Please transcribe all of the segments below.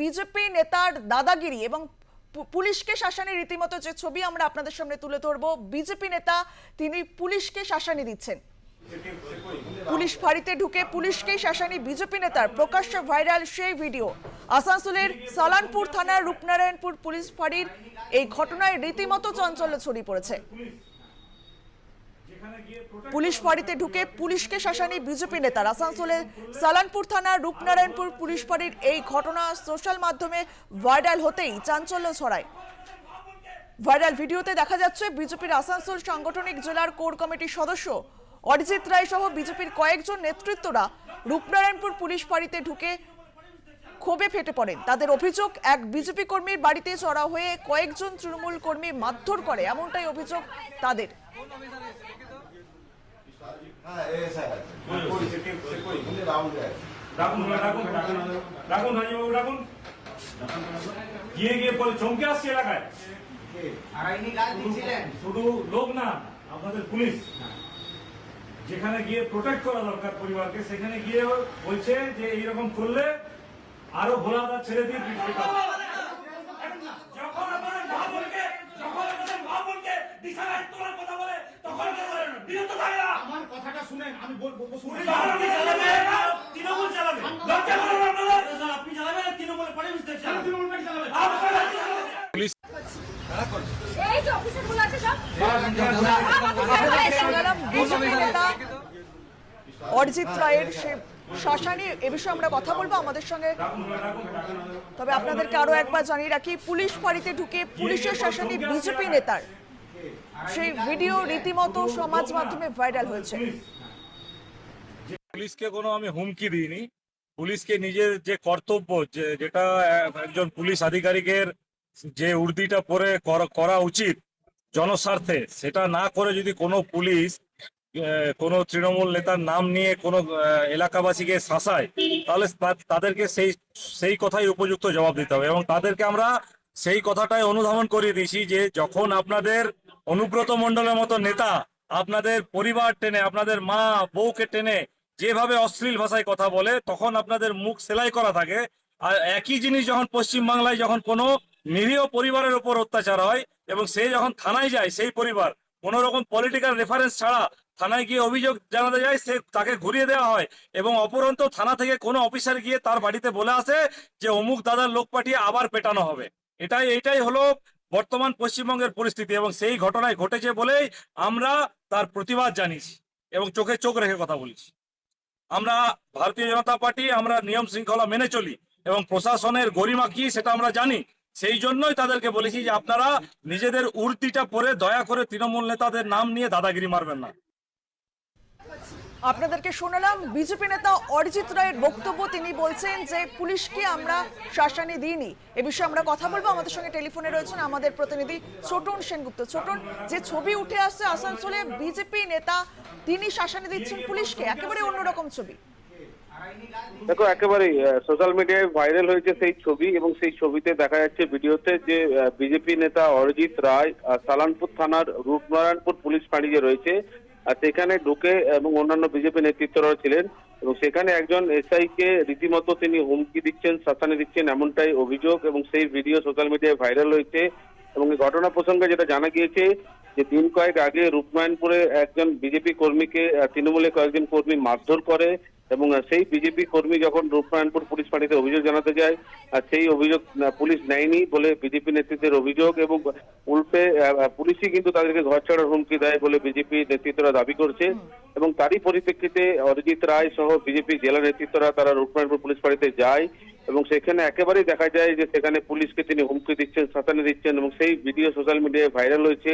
BJP নেতার দাদাগিরি এবং পুলিশকে শাসানি রীতিমতো যে ছবি আমরা আপনাদের সামনে তুলে ধরবো, বিজেপি নেতা তিনি পুলিশকে শাসানি দিচ্ছেন। পুলিশ ফাঁড়িতে ঢুকে পুলিশকেই শাসানি বিজেপি নেতার প্রকাশ্য ভাইরাল সেই ভিডিও। আসানসোলের সালানপুর থানার রূপনারায়ণপুর পুলিশ ফাঁড়ির এই ঘটনায় রীতিমতো চাঞ্চল্য ছড়িয়ে পড়েছে। পুলিশ ফাঁড়িতে ঢুকে পুলিশকে শাসানি বিজেপি নেতার আসানসোলের সালানপুর থানার রূপনারায়ণপুর পুলিশ ফাঁড়ির এই ঘটনা সোশ্যাল মাধ্যমে ভাইরাল হতেই চাঞ্চল্য ছড়ায়। ভাইরাল ভিডিওতে দেখা যাচ্ছে বিজেপির আসানসোল সাংগঠনিক জেলার কোর কমিটির সদস্য অরিজিৎ রায় সহ বিজেপির কয়েকজন নেতৃত্বরা রূপনারায়ণপুর পুলিশ ফাঁড়িতে ঢুকে ক্ষোভে ফেটে পড়েন তাদের অভিযোগ এক বিজেপি কর্মীর বাড়িতে চড়া হয়ে কয়েকজন তৃণমূল কর্মী মারধর করে এমনটাই অভিযোগ তাদের গিয়ে গিয়ে শুধু লোক না আমাদের পুলিশ যেখানে গিয়ে প্রোটেক্ট করা দরকার পরিবারকে সেখানে গিয়ে বলছে যে এইরকম করলে আরও ভোলাদার ছেড়ে দিয়ে যখন আপনাদের মা বোনকে যখন আপনাদের মা বোনকে বিছানায় তোলার কথা বলে তখন বিরত থাকে না? আমার কথাটা শুনেন আমি বলব শুনে আপনি চালাবে না, তৃণমূল চালাবে লজ্জা করুন আপনাদের? আপনি চালাবেন তৃণমূল পরে বুঝতে চান তৃণমূল পার্টি চালাবেন আপনারা এই যে অফিসারগুলো আছে সব? শোনালাম বিজেপি নেতা অরিজিৎ রায়ের সে শ্মশানে এ বিষয়ে আমরা কথা বলব, আমাদের সঙ্গে। তবে আপনাদেরকে আরও একবার জানিয়ে রাখি, পুলিশ ফাঁড়িতে ঢুকে পুলিশের শাসনে বিজেপি নেতার সেই ভিডিও রীতিমতো সমাজ মাধ্যমে ভাইরাল হয়েছে। পুলিশকে কোনো আমি হুমকি দিইনি। পুলিশকে নিজের যে কর্তব্য, যে যেটা একজন পুলিশ আধিকারিকের যে উর্দিটা পরে করা- উচিত জনস্বার্থে, সেটা না করে যদি কোনো পুলিশ কোনো তৃণমূল নেতার নাম নিয়ে কোনো এলাকাবাসীকে শাসায়, তাহলে তাদেরকে সেই সেই কথাই উপযুক্ত জবাব দিতে হবে। এবং তাদেরকে আমরা সেই কথাটাই অনুধাবন করিয়ে দিয়েছি যে যখন আপনাদের অনুব্রত মণ্ডলের মতো নেতা আপনাদের পরিবার টেনে, আপনাদের মা বউকে টেনে যেভাবে অশ্লীল ভাষায় কথা বলে, তখন আপনাদের মুখ সেলাই করা থাকে। আর একই জিনিস যখন পশ্চিম বাংলায় যখন কোনো নিরীহ পরিবারের উপর অত্যাচার হয় এবং সে যখন থানায় যায়, সেই পরিবার কোনো রকম পলিটিক্যাল রেফারেন্স ছাড়া থানায় গিয়ে অভিযোগ জানাতে যায়, সে তাকে ঘুরিয়ে দেওয়া হয় এবং অপরন্ত থানা থেকে কোনো অফিসার গিয়ে তার বাড়িতে বলে আসে যে, অমুক দাদার লোক পাঠিয়ে আবার পেটানো হবে। এটাই এটাই হলো বর্তমান পশ্চিমবঙ্গের পরিস্থিতি এবং সেই ঘটনায় ঘটেছে বলেই আমরা তার প্রতিবাদ জানিয়েছি এবং চোখে চোখ রেখে কথা বলেছি। আমরা ভারতীয় জনতা পার্টি, আমরা নিয়ম শৃঙ্খলা মেনে চলি এবং প্রশাসনের গরিমা কি সেটা আমরা জানি। সেই জন্যই তাদেরকে বলেছি যে, আপনারা নিজেদের উর্দিটা পরে দয়া করে তৃণমূল নেতাদের নাম নিয়ে দাদাগিরি মারবেন না। আপনাদেরকে শোনালাম, বিজেপি নেতা অরিজিৎ রায়ের বক্তব্য। তিনি বলছেন যে, পুলিশকে আমরা শাসানি দিইনি। এ বিষয়ে আমরা কথা বলব। আমাদের সঙ্গে টেলিফোনে রয়েছেন আমাদের প্রতিনিধি ছোটন সেনগুপ্ত। ছোটন, যে ছবি উঠে আসছে আসানসোলে, বিজেপি নেতা তিনি শাসানি দিচ্ছেন পুলিশকে। একেবারে অন্যরকম ছবি। দেখো, একেবারেই সোশ্যাল মিডিয়ায় ভাইরাল হয়েছে সেই ছবি এবং সেই ছবিতে দেখা যাচ্ছে ভিডিওতে যে বিজেপি নেতা অরিজিৎ রায় সালানপুর থানার রূপনারায়ণপুর পুলিশ ফাঁড়ি যে রয়েছে। আর সেখানে ঢুকে এবং অন্যান্য বিজেপি নেতৃত্বরা ছিলেন এবং সেখানে একজন এসআই কে রীতিমতো তিনি হুমকি দিচ্ছেন শাসানি দিচ্ছেন এমনটাই অভিযোগ এবং সেই ভিডিও সোশ্যাল মিডিয়ায় ভাইরাল হয়েছে এবং এই ঘটনা প্রসঙ্গে যেটা জানা গিয়েছে যে দিন কয়েক আগে রূপনারায়ণপুরে একজন বিজেপি কর্মীকে তৃণমূলের কয়েকজন কর্মী মারধর করে এবং সেই বিজেপি কর্মী যখন রূপনারায়ণপুর পুলিশ ফাঁড়িতে অভিযোগ জানাতে যায়, আর সেই অভিযোগ পুলিশ নেয়নি বলে বিজেপি নেতৃত্বের অভিযোগ এবং উল্টে পুলিশই কিন্তু তাদেরকে ঘর ছাড়ার হুমকি দেয় বলে বিজেপি নেতৃত্বরা দাবি করছে এবং তারই পরিপ্রেক্ষিতে অরিজিৎ রায় সহ বিজেপি জেলা নেতৃত্বরা তারা রূপনারায়ণপুর পুলিশ ফাঁড়িতে যায় এবং সেখানে একেবারেই দেখা যায় যে সেখানে পুলিশকে তিনি হুমকি দিচ্ছেন শাসানি দিচ্ছেন এবং সেই ভিডিও সোশ্যাল মিডিয়ায় ভাইরাল হয়েছে।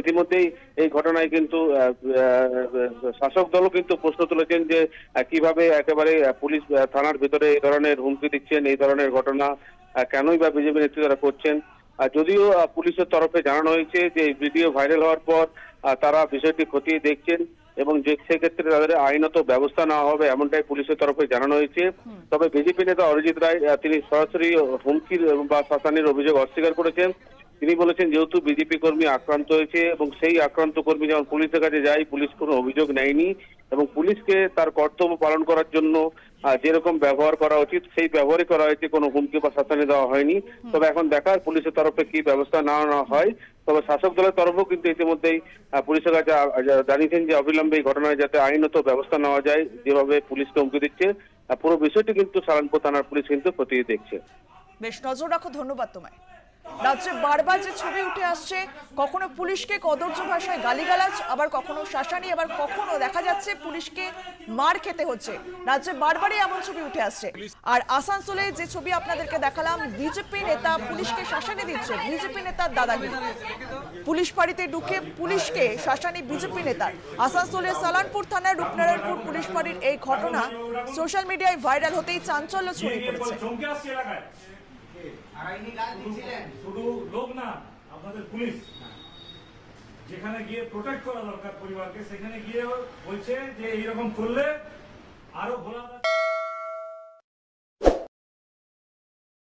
ইতিমধ্যেই এই ঘটনায় কিন্তু শাসক দলও কিন্তু প্রশ্ন তুলেছেন যে কীভাবে একেবারে পুলিশ থানার ভিতরে এই ধরনের হুমকি দিচ্ছেন এই ধরনের ঘটনা কেনই বা বিজেপি নেতৃত্বরা করছেন। আর যদিও পুলিশের তরফে জানানো হয়েছে যে এই ভিডিও ভাইরাল হওয়ার পর তারা বিষয়টি খতিয়ে দেখছেন এবং যে সেক্ষেত্রে তাদের আইনত ব্যবস্থা নেওয়া হবে এমনটাই পুলিশের তরফে জানানো হয়েছে। তবে বিজেপি নেতা অরিজিৎ রায় তিনি সরাসরি হুমকির বা শাসানির অভিযোগ অস্বীকার করেছেন। তিনি বলেছেন যেহেতু বিজেপি কর্মী আক্রান্ত হয়েছে এবং সেই আক্রান্ত কর্মী যখন পুলিশের কাছে যায় পুলিশ কোনো অভিযোগ নেয়নি এবং পুলিশকে তার কর্তব্য পালন করার জন্য যেরকম ব্যবহার করা উচিত সেই ব্যবহারই করা হয়েছে কোনো হুমকি বা শাসানি দেওয়া হয়নি। তবে এখন দেখার পুলিশের তরফে কি ব্যবস্থা নেওয়া হয়। তবে শাসক দলের তরফেও কিন্তু ইতিমধ্যেই পুলিশের কাছে জানিয়েছেন যে অবিলম্বে এই ঘটনায় যাতে আইনত ব্যবস্থা নেওয়া যায় যেভাবে পুলিশকে হুমকি দিচ্ছে পুরো বিষয়টি কিন্তু সালানপুর থানার পুলিশ কিন্তু খতিয়ে দেখছে। বেশ নজর রাখো ধন্যবাদ তোমায়। রাজ্যে বারবার যে ছবি উঠে আসছে, কখনো পুলিশকে কদর্য ভাষায় গালিগালাজ, আবার কখনো শাসানি, আবার কখনো দেখা যাচ্ছে পুলিশকে মার খেতে হচ্ছে। রাজ্যে বারবারই এমন ছবি উঠে আসছে। আর আসানসোলে যে ছবি আপনাদেরকে দেখালাম, বিজেপি নেতা পুলিশকে শাসানি দিচ্ছে, বিজেপি নেতার দাদাগিরি। পুলিশ বাড়িতে ঢুকে পুলিশকে শাসানি বিজেপি নেতার। আসানসোলের সালানপুর থানার রূপনারায়ণপুর পুলিশ বাড়ির এই ঘটনা সোশ্যাল মিডিয়ায় ভাইরাল হতেই চাঞ্চল্য ছড়িয়ে পড়েছে। শুধু লোক না আপনাদের পুলিশ। যেখানে গিয়ে প্রোটেক্ট করা দরকার পরিবারকে সেখানে গিয়ে বলছে যে এইরকম করলে আরও ভোলা